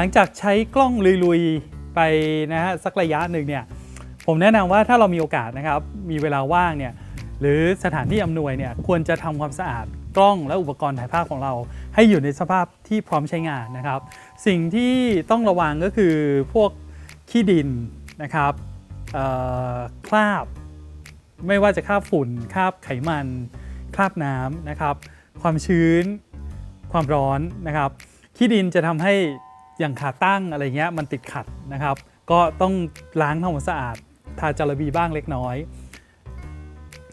หลังจากใช้กล้องลุยๆไปนะฮะสักระยะหนึ่งเนี่ยผมแนะนำว่าถ้าเรามีโอกาสนะครับมีเวลาว่างเนี่ยหรือสถานที่อำนวยเนี่ยควรจะทำความสะอาดกล้องและอุปกรณ์ถ่ายภาพของเรา ให้อยู่ในสภาพที่พร้อมใช้งานนะครับ สิ่งที่ต้องระวังก็คือพวกขี้ดินนะครับคราบ ไม่ว่าจะคราบฝุ่นคราบไขมันคราบน้ำนะครับ ความชื้น ความร้อนนะครับขี้ดินจะทำให้ อย่างขาตั้งอะไรเงี้ยมันติดขัดนะครับ ก็ต้องล้างทำความสะอาดทาจาระบีบ้างเล็กน้อย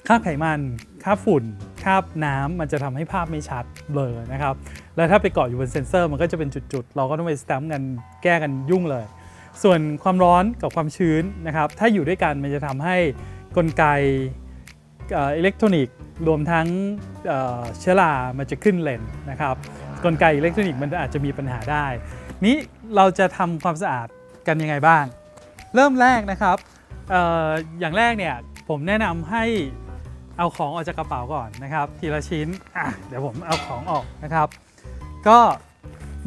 คราบไขมันคราบฝุ่นคราบน้ำมันจะทำให้ภาพไม่ชัดเบลอนะครับ แล้วถ้าไปเกาะอยู่บนเซ็นเซอร์มันก็จะเป็นจุดๆ เราก็ต้องไปสแตมป์กันแก้กันยุ่งเลย ส่วนความร้อนกับความชื้นนะครับ ถ้าอยู่ด้วยกันมันจะทำให้กลไกอิเล็กทรอนิกส์รวมทั้งเอ่อเชื้อรามันจะขึ้นเลนนะครับ กลไกอิเล็กทรอนิกส์มันอาจจะมีปัญหาได้ นี้เราจะทำความสะอาดกันยังไงบ้าง เริ่มแรกนะครับอออย่างแรกเนี่ยผมแนะนำให้เอาของออกจากกระเป๋าก่อนนะครับ ทีละชิ้นอะเดี๋ยวผมเอาของออกนะครับ ก็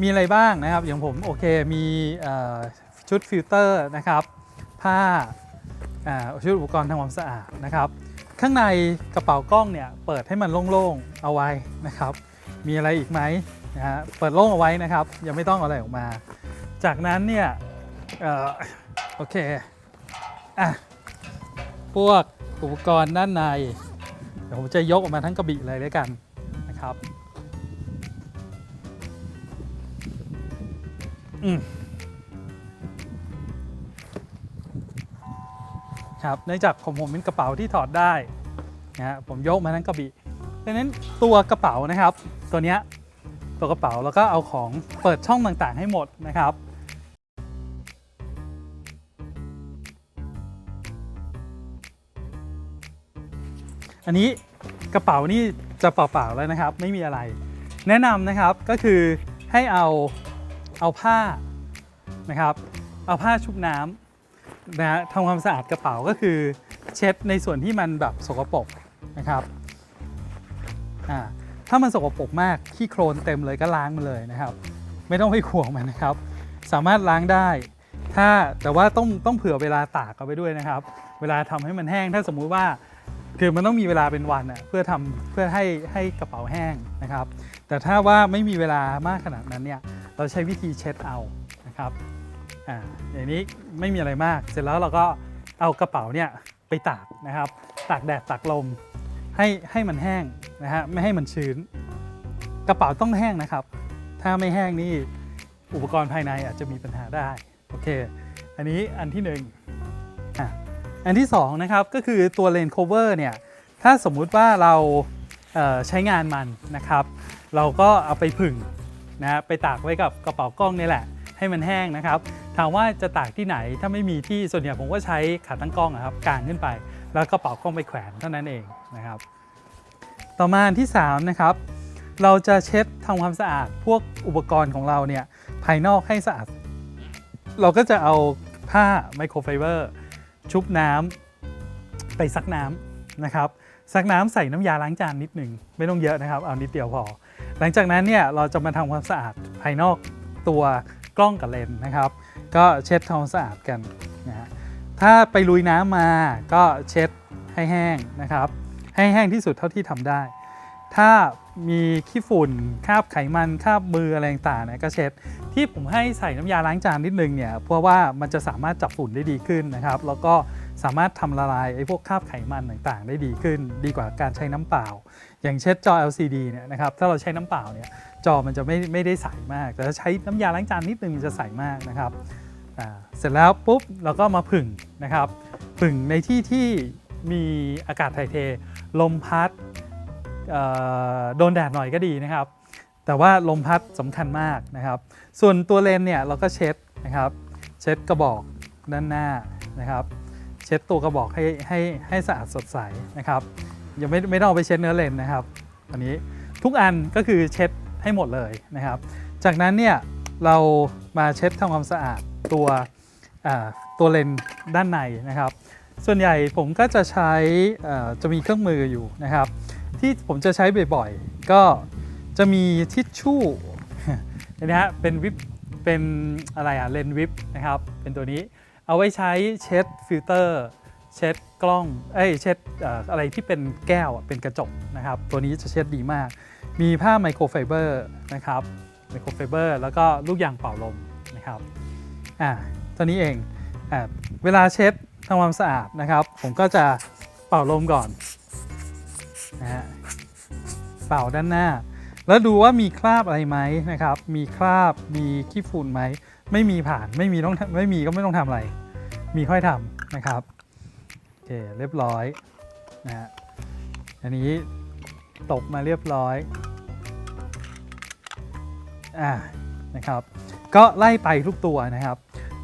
มีอะไรบ้างนะครับ อย่างผมโอเคมีชุดฟิลเตอร์นะครับผ้าชุดอุปกรณ์ทำความสะอาดนะครับ ข้างในกระเป๋ากล้องเนี่ยเปิดให้มันโล่งๆเอาไว้นะครับ มีอะไรอีกไหม นะฮะเปิดโล่งเอาไว้นะครับ ยังไม่ต้องเอาอะไรออกมา จากนั้นเนี่ยออโอเคอะพวกอุปกรณ์ด้านใน เดี๋ยวผมจะยกออกมาทั้งกระบี่เลยด้วยกันนะครับอืมครับเนื่องจากของผมเป็นกระเป๋าที่ถอดได้นะฮะผมยกมาทั้งกระบี่ดังนั้นตัวกระเป๋านะครับ ตัวเนี้ย ตัวกระเป๋าแล้วก็เอาของเปิดช่องต่างๆ ให้หมดนะครับอันนี้กระเป๋านี่จะเปล่าๆแล้วนะครับ ไม่มีอะไร แนะนำนะครับก็คือให้เอาเอาผ้านะครับ เอาผ้าชุบน้ำนะฮะทำความสะอาดกระเป๋าก็คือเช็ดในส่วนที่มันแบบสกปรกนะครับอ่า ถ้ามันสกปรกมากขี้โครนเต็มเลยก็ล้างมันเลยนะครับ ไม่ต้องไปห่วงมันนะครับ สามารถล้างได้ ถ้าแต่ว่าต้องต้องเผื่อเวลาตากเอาไปด้วยนะครับ เวลาทำให้มันแห้ง ถ้าสมมุติว่าคือมันต้องมีเวลาเป็นวันอะเพื่อทำเพื่อให้ให้กระเป๋าแห้งนะครับ แต่ถ้าว่าไม่มีเวลามากขนาดนั้นเนี่ยเราใช้วิธีเช็ดเอานะครับอ่าอย่างนี้ไม่มีอะไรมาก เสร็จแล้วเราก็เอากระเป๋าเนี่ยไปตากนะครับ ตากแดดตากลม ให้ให้มันแห้งนะฮะไม่ให้มันชื้น กระเป๋าต้องแห้งนะครับ ถ้าไม่แห้งนี่อุปกรณ์ภายในอาจจะมีปัญหาได้โอเค อันนี้อันที่หนึ่งอะอันที่2นะครับก็คือตัวเลนโคเวอร์เนี่ยถ้าสมมุติว่าเราเใช้งานมันนะครับ เราก็เอาไปผึ่งนะไปตากไว้กับกระเป๋ากล้องนี่แหละ ให้มันแห้งนะครับ ถามว่าจะตากที่ไหนถ้าไม่มีที่ส่วนใหญ่ผมก็ใช้ขาตั้งกล้องอะครับกางขึ้นไป แล้วกระเป๋ากล้องไปแขวนเท่านั้นเอง นะครับ ต่อมาอันที่3นะครับเราจะเช็ดทำความสะอาดพวกอุปกรณ์ของเราเนี่ยภายนอกให้สะอาด เราก็จะเอาผ้าไมโครไฟเบอร์ชุบน้ำไปซักน้ำนะครับซักน้ำใส่น้ำยาล้างจานนิดหนึ่งไม่ต้องเยอะนะครับ เอานิดเดียวพอ หลังจากนั้นเนี่ยเราจะมาทำความสะอาดภายนอกตัวกล้องกับเลนส์นะครับ ก็เช็ดทำความสะอาดกันนะฮะถ้าไปลุยน้ำมาก็เช็ดให้แห้งนะครับ ให้แห้งที่สุดเท่าที่ทำได้ ถ้ามีขี้ฝุ่นคราบไขมันคราบมืออะไรต่างๆเนี่ยก็เช็ดที่ผมให้ใส่น้ำยาล้างจานนิดนึงเนี่ยเพราะว่ามันจะสามารถจับฝุ่นได้ดีขึ้นนะครับ แล้วก็สามารถทำละลายไอ้พวกคราบไขมันต่างๆ ได้ดีขึ้น ดีกว่าการใช้น้ำเปล่า อย่างเช่นจอ LCD เนี่ยนะครับถ้าเราใช้น้ำเปล่าเนี่ยจอมันจะไม่ไม่ได้ใสมาก แต่ถ้าใช้น้ำยาล้างจานนิดนึงมันจะใสมากนะครับเสร็จแล้วปุ๊บเราก็มาผึ่งนะครับผึ่งในที่ที่มีอากาศถ่ายเท ลมพัดโดนแดดหน่อยก็ดีนะครับ แต่ว่าลมพัดสำคัญมากนะครับ ส่วนตัวเลนเนี่ยเราก็เช็ดนะครับ เช็ดกระบอกด้านหน้านะครับ เช็ดตัวกระบอกให้ให้ให้สะอาดสดใสนะครับยังไม่ไม่ต้องเอาไปเช็ดเนื้อเลนนะครับ อันนี้ทุกอันก็คือเช็ดให้หมดเลยนะครับ จากนั้นเนี่ยเรามาเช็ดทำความสะอาดตัวตัวเลนด้านในนะครับ ส่วนใหญ่ผมก็จะใช้จะมีเครื่องมืออยู่นะครับ ที่ผมจะใช้บ่อยๆ ก็จะมีทิชชู่เนไหมฮะเป็นวิปเป็นอะไรอะเลนวิปนะครับ เป็นตัวนี้เอาไว้ใช้เช็ดฟิลเตอร์เช็ดกล้องเอ้ยเช็ดออะไรที่เป็นแก้วเป็นกระจกนะครับ ตัวนี้จะเช็ดดีมาก มีผ้าไมโครไฟเบอร์นะครับไมโครไฟเบอร์แล้วก็ลูกยางเป่าลมนะครับอ่าตัวนี้เองอ่าเวลาเช็ด ทำความสะอาดนะครับ ผมก็จะเป่าลมก่อนนะฮะเป่าด้านหน้า แล้วดูว่ามีคราบอะไรไหมนะครับ มีคราบมีขี้ฝุ่นไหมไม่มีผ่านไม่มีต้องไม่มีก็ไม่ต้องทำอะไร มีค่อยทำนะครับโอเคเรียบร้อยนะฮะอันนี้ตกมาเรียบร้อยอ่านะครับ ก็ไล่ไปทุกตัวนะครับ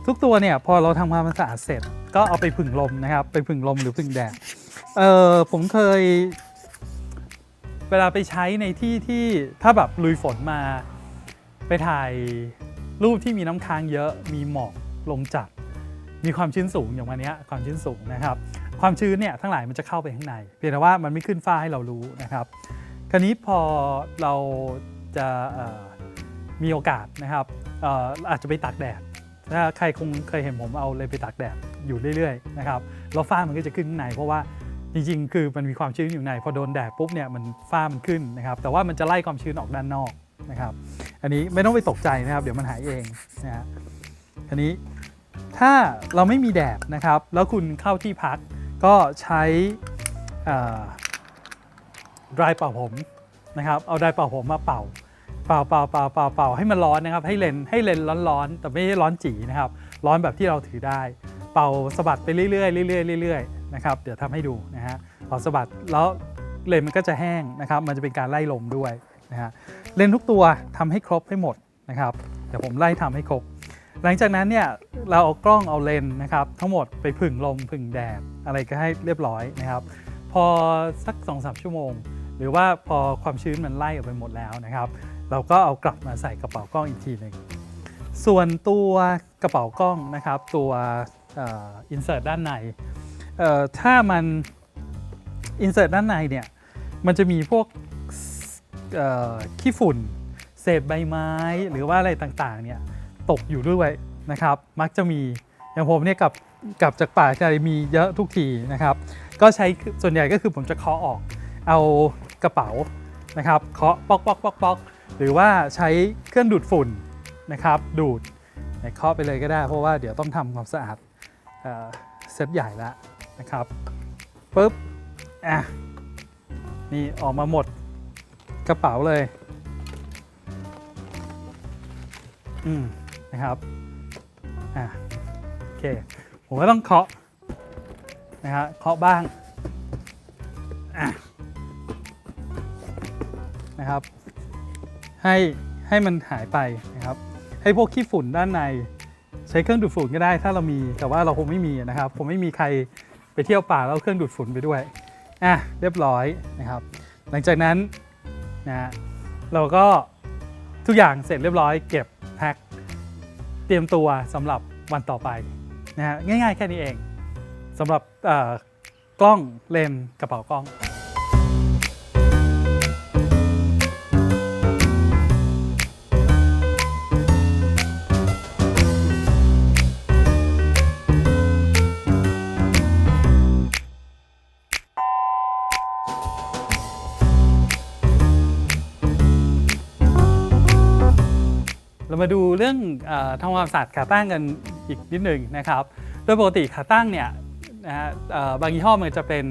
ทุกตัวเนี่ยพอเราทำความสะอาดเสร็จ ก็เอาไปผึ่งลมนะครับ ไปผึ่งลมหรือผึ่งแดดเออผมเคย เวลาไปใช้ในที่ที่ถ้าแบบลุยฝนมาไปถ่ายรูปที่มีน้ำค้างเยอะมีหมอกลมจัด มีความชื้นสูงอย่างวันนี้ความชื้นสูงนะครับ ความชื้นเนี่ยทั้งหลายมันจะเข้าไปข้างใน เพียงแต่ว่ามันไม่ขึ้นฟ้าให้เรารู้นะครับ คราวนี้พอเราจะมีโอกาสนะครับอาจจะไปตากแดด ถ้าใครคงเคยเห็นผมเอาเลยไปตากแดดอยู่เรื่อยๆนะครับแล้วฝ้ามันก็จะขึ้นข้างในเพราะว่าจริงๆ คือมันมีความชื้นอยู่ใน พอโดนแดดปุ๊บเนี่ยมันฝ้ามันขึ้นนะครับแต่ว่ามันจะไล่ความชื้นออกด้านนอกนะครับ อันนี้ไม่ต้องไปตกใจนะครับ เดี๋ยวมันหายเองนะฮะอันนี้ถ้าเราไม่มีแดดนะครับ แล้วคุณเข้าที่พักก็ใช้ดรายเป่าผมนะครับ เอาดรายเป่าผมมาเป่า เป่าเป่าเป่าเป่าเป่าให้มันร้อนนะครับ ให้เลนให้เลนร้อนๆแต่ไม่ใช่ร้อนจีนะครับ ร้อนแบบที่เราถือได้ เป่าสะบัดไปเรื่อยๆเรื่อยๆเรื่อยๆนะครับเดี๋ยวทำให้ดูนะฮะเป่าสะบัดแล้วเลนมันก็จะแห้งนะครับ มันจะเป็นการไล่ลมด้วยนะฮะเลนทุกตัวทำให้ครบให้หมดนะครับเดี๋ยวผมไล่ทำให้ครบ หลังจากนั้นเนี่ยเราเอากล้องเอาเลนนะครับ ทั้งหมดไปผึ่งลมผึ่งแดดอะไรก็ให้เรียบร้อยนะครับ พอสัก2อสชั่วโมง หรือว่าพอความชื้นมันไล่ออกไปหมดแล้วนะครับ เราก็เอากลับมาใส่กระเป๋ากล้องอีกทีหนึ่งส่วนตัวกระเป๋ากล้องนะครับ ตัวอินเสิร์ตด้านในถ้ามันอินเสิร์ตด้านในเนี่ยมันจะมีพวกขี้ฝุ่น เศษใบไม้ หรือว่าอะไรต่างๆเนี่ยตกอยู่ด้วยนะครับ มักจะมีอย่างผมเนี่ยกับกลับจากป่าจะมีเยอะทุกทีนะครับ ก็ใช้ส่วนใหญ่ก็คือผมจะเคาะออก เอากระเป๋านะครับเคาะป๊อกป๊อกป๊อกป๊อก หรือว่าใช้เครื่องดูดฝุ่นนะครับดูดเคาะไปเลยก็ได้ เพราะว่าเดี๋ยวต้องทำความสะอาดเซตใหญ่แล้วนะครับปุ๊บอะนี่ออกมาหมดกระเป๋าเลยอืมนะครับอะโอเคผมก็ต้องเคาะนะฮะเคาะบ้างอะนะครับ ให้ให้มันหายไปนะครับ ให้พวกขี้ฝุ่นด้านใน ใช้เครื่องดูดฝุ่นก็ได้ ถ้าเรามีแต่ว่าเราคงไม่มีนะครับผมไม่มีใครไปเที่ยวป่าแล้วเครื่องดูดฝุ่นไปด้วยอะเรียบร้อยนะครับ หลังจากนั้นนะเราก็ทุกอย่างเสร็จเรียบร้อย เก็บแพ็คเตรียมตัวสำหรับวันต่อไปนะฮะง่ายๆแค่นี้เองสำหรับกล้องเลนกระเป๋ากล้อง เรามาดูเรื่องอทำความสะอาดขาตั้งกันอีกนิดหนึ่งนะครับ โดยปกติขาตั้งเนี่ยนะฮะบางยี่ห้อมันจะเป็น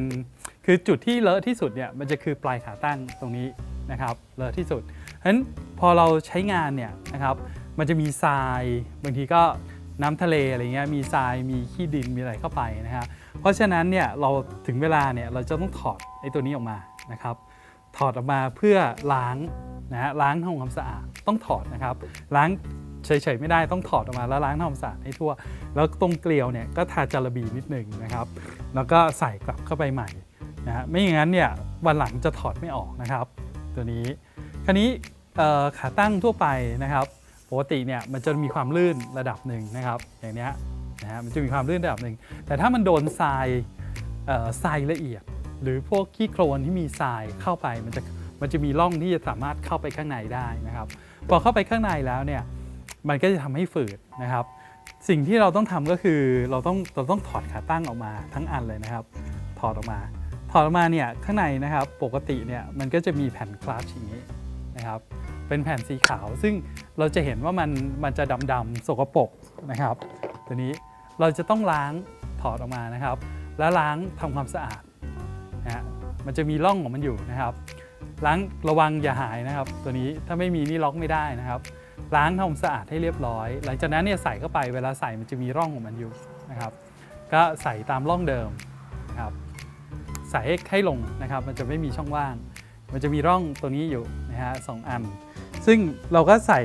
คือจุดที่เลอะที่สุดเนี่ยมันจะคือปลายขาตั้งตรงนี้นะครับเลอะที่สุดเพราะฉะนั้นพอเราใช้งานเนี่ยนะครับมันจะมีทรายบางทีก็น้ำทะเลอะไรเงี้ยมีทรายมีขี้ดินมีอะไรเข้าไปนะฮะเพราะฉะนั้นเนี่ยเราถึงเวลาเนี่ยเราจะต้องถอดไอ้ตัวนี้ออกมานะครับ ถอดออกมาเพื่อล้างนะฮะล้างทำความสะอาดต้องถอดนะครับ ล้างเฉยๆไม่ได้ต้องถอดออกมาแล้วล้างทำความสะอาดให้ทั่ว แล้วตรงเกลียวเนี่ยก็ทาจารบีนิดหนึ่งนะครับ แล้วก็ใส่กลับเข้าไปใหม่นะฮะไม่อย่างนั้นเนี่ยวันหลังจะถอดไม่ออกนะครับ ตัวนี้คราวนี้ขาตั้งทั่วไปนะครับปกติเนี่ยมันจะมีความลื่นระดับหนึ่งนะครับ อย่างเนี้ยนะฮะมันจะมีความลื่นระดับหนึ่งแต่ถ้ามันโดนทรายทรายละเอียด หรือพวกขี้โคลนที่มีทรายเข้าไปมันจะมันจะมีร่องที่จะสามารถเข้าไปข้างในได้นะครับพอเข้าไปข้างในแล้วเนี่ยมันก็จะทำให้ฝืดนะครับ สิ่งที่เราต้องทำก็คือเราต้องเราต้องถอดขาตั้งออกมาทั้งอันเลยนะครับ ถอดออกมา ถอดออกมาเนี่ยข้างในนะครับปกติเนี่ยมันก็จะมีแผ่นคลัตช์อย่างนี้นะครับเป็นแผ่นสีขาวซึ่งเราจะเห็นว่ามันมันจะดำๆสกปรกนะครับ ตัวนี้เราจะต้องล้างถอดออกมานะครับ แล้วล้างทำความสะอาด นะฮะมันจะมีร่องของมันอยู่นะครับ ล้างระวังอย่าหายนะครับ ตัวนี้ถ้าไม่มีนี่ล็อกไม่ได้นะครับ ล้างทำความสะอาดให้เรียบร้อย หลังจากนั้นเนี่ยใส่เข้าไปเวลาใส่มันจะมีร่องของมันอยู่นะครับ ก็ใส่ตามร่องเดิมนะครับใส่ให้ให้ลงนะครับ มันจะไม่มีช่องว่าง มันจะมีร่องตัวนี้อยู่นะฮะสองอัน ซึ่งเราก็ใส่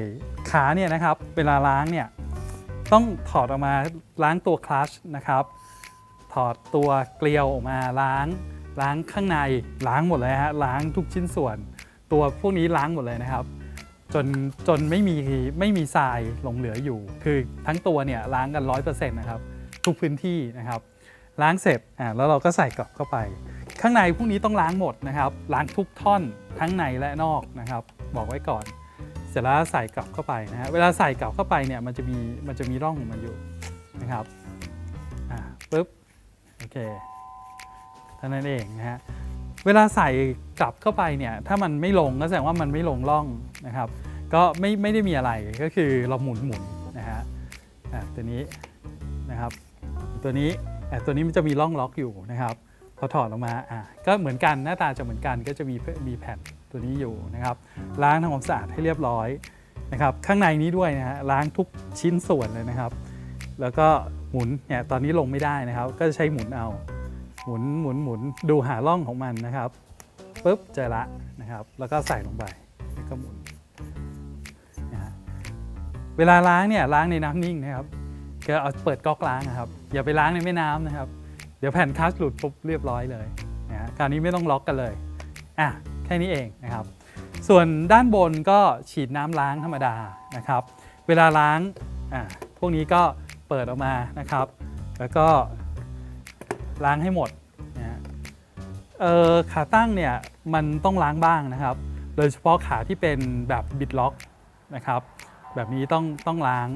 ขาเนี่ยนะครับ เวลาล้างเนี่ยต้องถอดออกมาล้างตัวคลัชนะครับ ถอดตัวเกลียวออกมาล้าง ล้างข้างในล้างหมดเลยฮะล้างทุกชิ้นส่วน ตัวพวกนี้ล้างหมดเลยนะครับ จนจนไม่มีไม่มีทรายหลงเหลืออยู่ คือทั้งตัวเนี่ยล้างกัน 100%นะครับทุกพื้นที่นะครับ ล้างเสร็จอ่าแล้วเราก็ใส่กลับเข้าไป ข้างในพวกนี้ต้องล้างหมดนะครับล้างทุกท่อนทั้งในและนอกนะครับ บอกไว้ก่อน เสร็จแล้วใส่กลับเข้าไปนะฮะเวลาใส่กลับเข้าไปเนี่ยมันจะมีมันจะมีร่องของมันอยู่นะครับอ่าปึ๊บโอเค ท่านั้นเองนะฮะเวลาใส่กลับเข้าไปเนี่ยถ้ามันไม่ลงก็แสดงว่ามันไม่ลงร่องนะครับ ก็ไม่ไม่ได้มีอะไรก็คือเราหมุนหมุนนะฮะตัวนี้นะครับตัวนี้ตัวนี้มันจะมีร่องล็อกอยู่นะครับ พอถอดออกมาอะก็เหมือนกันหน้าตาจะเหมือนกันก็จะมีมีแผ่นตัวนี้อยู่นะครับ ล้างทำความสะอาดให้เรียบร้อยนะครับข้างในนี้ด้วยนะฮะล้างทุกชิ้นส่วนเลยนะครับ แล้วก็หมุนเนี่ยตอนนี้ลงไม่ได้นะครับ ก็จะใช้หมุนเอา หมุนหมุนหมุนดูหาร่องของมันนะครับปุ๊บเจอละนะครับ แล้วก็ใส่ลงไปแล้วก็หมุนนะฮะเวลาล้างเนี่ยล้างในน้ำนิ่งนะครับก็เอาเปิดก๊อกล้างนะครับ อย่าไปล้างในแม่น้ำนะครับ เดี๋ยวแผ่นคัสหลุดปุ๊บเรียบร้อยเลยนะฮะคราวนี้ไม่ต้องล็อกกันเลยอะแค่นี้เองนะครับ ส่วนด้านบนก็ฉีดน้ำล้างธรรมดานะครับ เวลาล้างอะพวกนี้ก็เปิดออกมานะครับ แล้วก็ ล้างให้หมดนะฮะขาตั้งเนี่ยมันต้องล้างบ้างนะครับ โดยเฉพาะขาที่เป็นแบบบิดล็อกนะครับแบบนี้ต้องต้องล้าง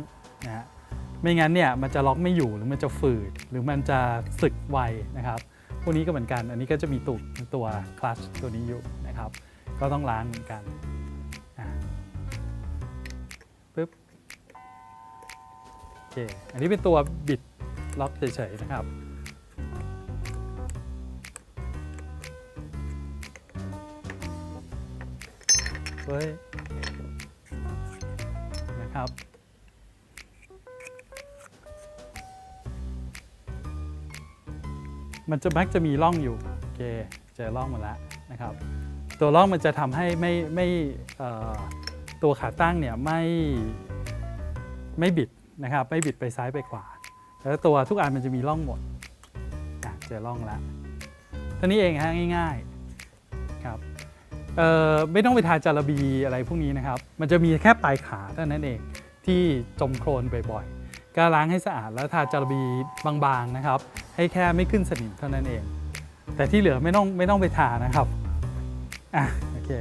นะฮะไม่งั้นเนี่ยมันจะล็อกไม่อยู่หรือมันจะฝืด หรือมันจะสึกไวนะครับ พวกนี้ก็เหมือนกัน อันนี้ก็จะมีตุดตัวคลัชตัวนี้อยู่นะครับ ก็ต้องล้างเหมือนกันอะปึ๊บโอเคอันนี้เป็นตัวบิดล็อกเฉยๆนะครับ เฮ้ยนะครับ มันจะมักจะมีร่องอยู่โอเคเจอร่องหมดแล้วนะครับ ตัวร่องมันจะทำให้ไม่ไม่ตัวขาตั้งเนี่ยไม่ไม่บิดนะครับไม่บิดไปซ้ายไปขวา แล้วตัวทุกอันมันจะมีร่องหมดอะเจอร่องแล้วท่านี้เองฮะง่าย ๆครับ ไม่ต้องไปทาจาระบีอะไรพวกนี้นะครับ มันจะมีแค่ปลายขาเท่านั้นเองที่จมโคลนบ่อยๆก็ล้างให้สะอาดแล้วทาจาระบีบางๆนะครับ ให้แค่ไม่ขึ้นสนิมเท่านั้นเอง แต่ที่เหลือไม่ต้องไม่ต้องไปทานะครับอะโอเค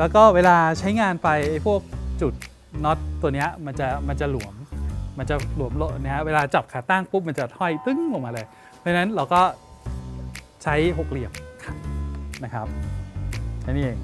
แล้วก็เวลาใช้งานไปไอ้พวกจุดน็อตตัวนี้มันจะมันจะหลวม มันจะหลวมโลนะฮะเวลาจับขาตั้งปุ๊บมันจะห้อยตึ้งออกมาเลย เพราะฉะนั้นเราก็ใช้หกเหลี่ยมนะครับ แค่นี้เอง